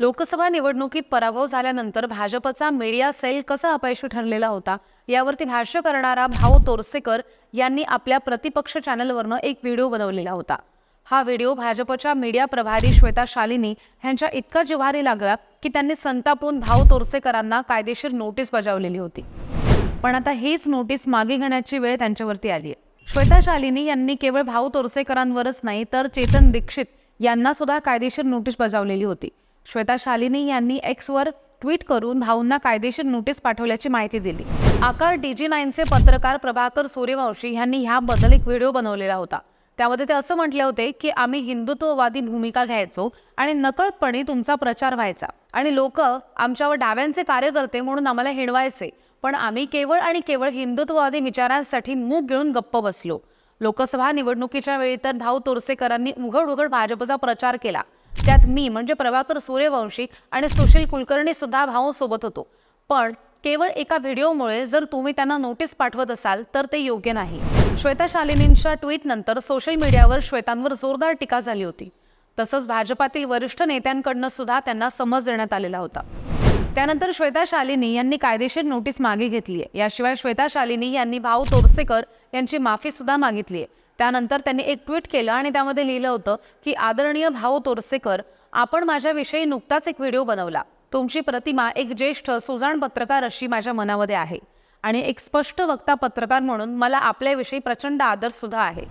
लोकसभा निवडणुकीत पराभव झाल्यानंतर भाजपचा मीडिया सेल कसा अपयशी ठरलेला होता यावरती भाष्य करणारा भाऊ तोरसेकर यांनी आपल्या प्रतिपक्ष चॅनलवरनं एक व्हिडिओ बनवलेला होता. हा व्हिडिओ भाजपच्या मीडिया प्रभारी श्वेता शालिनी यांच्या इतका जिव्हारी लागला की त्यांनी संतापून भाऊ तोरसेकरांना कायदेशीर नोटीस बजावलेली होती. पण आता हीच नोटीस मागे घेण्याची वेळ त्यांच्यावरती आली आहे. श्वेता शालिनी यांनी केवळ भाऊ तोरसेकरांवरच नाही तर चेतन दीक्षित यांना सुद्धा कायदेशीर नोटीस बजावलेली होती. श्वेता शालिनी यांनी एक्सवर ट्विट करून भाऊंना कायदेशीर नोटीस पाठवल्याची माहिती दिली. आकार डीजी नाईनचे पत्रकार प्रभाकर सूर्यवंशी यांनी ह्याबद्दल एक व्हिडिओ बनवलेला होता. त्यामध्ये ते असं म्हटले होते की आम्ही हिंदुत्ववादी भूमिका घ्यायचो आणि नकळतपणे तुमचा प्रचार व्हायचा. आणि लोक आमच्यावर डाव्यांचे कार्यकर्ते म्हणून आम्हाला हिणवायचे. पण आम्ही केवळ आणि केवळ हिंदुत्ववादी विचारांसाठी मूग गिळून गप्प बसलो. लोकसभा निवडणुकीच्या वेळी तर भाऊ तोरसेकरांनी उघड उघड भाजपचा प्रचार केला. त्यात मी म्हणजे प्रभाकर सूर्यवंशी आणि सुशील कुलकर्णी सुद्धा भाऊसोबत होतो. पण केवळ एका व्हिडिओमुळे जर तुम्ही त्यांना नोटीस पाठवत असाल तर ते योग्य नाही. श्वेता शालिनींच्या ट्विटनंतर सोशल मीडियावर श्वेतांवर जोरदार टीका झाली होती. तसंच भाजपातील वरिष्ठ नेत्यांकडनं सुद्धा त्यांना समज देण्यात आलेला होता. त्यानंतर श्वेता शालिनी यांनी कायदेशीर नोटीस मागे घेतली आहे याशिवाय श्वेता शालिनी यांनी भाऊ तोरसेकर यांची माफी सुद्धा मागितली आहे त्यानंतर त्यांनी एक ट्विट केलं आणि त्यामध्ये लिहिलं होतं की आदरणीय भाऊ तोरसेकर आपण माझ्याविषयी नुकताच एक व्हिडिओ बनवला. तुमची प्रतिमा एक ज्येष्ठ सुजाण पत्रकार अशी माझ्या मनामध्ये आहे आणि एक स्पष्ट वक्ता पत्रकार म्हणून मला आपल्याविषयी प्रचंड आदर सुद्धा आहे.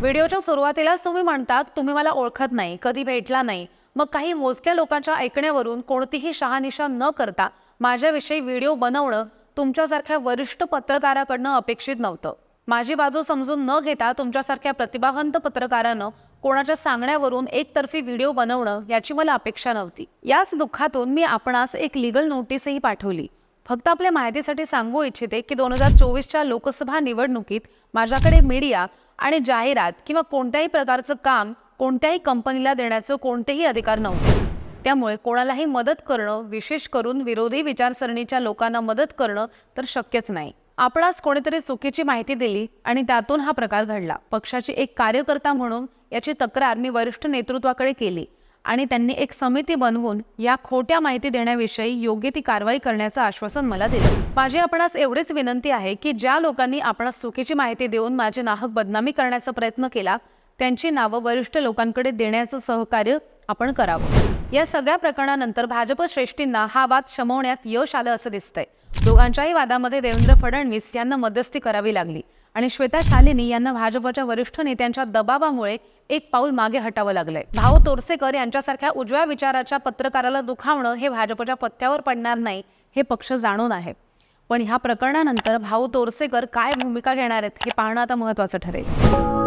व्हिडिओच्या सुरुवातीलाच तुम्ही म्हणता तुम्ही मला ओळखत नाही कधी भेटला नाही. मग काही मोजक्या लोकांच्या ऐकण्यावरून कोणतीही शहानिशा न करता माझ्याविषयी व्हिडिओ बनवणं तुमच्यासारख्या वरिष्ठ पत्रकाराकडनं अपेक्षित नव्हतं. माझी बाजू समजून न घेता तुमच्यासारख्या प्रतिभावंत पत्रकारानं कोणाच्या सांगण्यावरून एकतर्फी व्हिडिओ बनवणं याची मला अपेक्षा नव्हती. याच दुःखातून मी आपणास एक लिगल नोटीसही पाठवली. फक्त आपल्या माहितीसाठी सांगू इच्छिते की दोन हजार चोवीसच्या लोकसभा निवडणुकीत माझ्याकडे मीडिया आणि जाहिरात किंवा कोणत्याही प्रकारचं काम कोणत्याही कंपनीला देण्याचं कोणतेही अधिकार नव्हते. त्यामुळे कोणालाही मदत करणं विशेष करून विरोधी विचारसरणीच्या लोकांना मदत करणं तर शक्यच नाही. आपणास कोणीतरी चुकीची माहिती दिली आणि त्यातून हा प्रकार घडला. पक्षाची एक कार्यकर्ता म्हणून याची तक्रार मी वरिष्ठ नेतृत्वाकडे केली आणि त्यांनी एक समिती बनवून या खोट्या माहिती देण्याविषयी योग्य ती कारवाई करण्याचं आश्वासन मला दिलं. माझी आपणास एवढीच विनंती आहे की ज्या लोकांनी आपणास चुकीची माहिती देऊन माझी नाहक बदनामी करण्याचा प्रयत्न केला त्यांची नावं वरिष्ठ लोकांकडे देण्याचं सहकार्य आपण करावं. या सगळ्या प्रकरणानंतर भाजप श्रेष्ठींना हा वाद शमवण्यात यश आलं असं दिसतंय. दोघांच्याही वादामध्ये देवेंद्र फडणवीस यांना मध्यस्थी करावी लागली आणि श्वेता शालिनी यांना भाजपच्या वरिष्ठ नेत्यांच्या दबावामुळे एक पाऊल मागे हटावं लागलंय. भाऊ तोरसेकर यांच्यासारख्या उजव्या विचाराच्या पत्रकाराला दुखावणं हे भाजपच्या पत्त्यावर पडणार नाही हे पक्ष जाणून आहे. पण ह्या प्रकरणानंतर भाऊ तोरसेकर काय भूमिका घेणार आहेत हे पाहणं आता महत्वाचं ठरेल.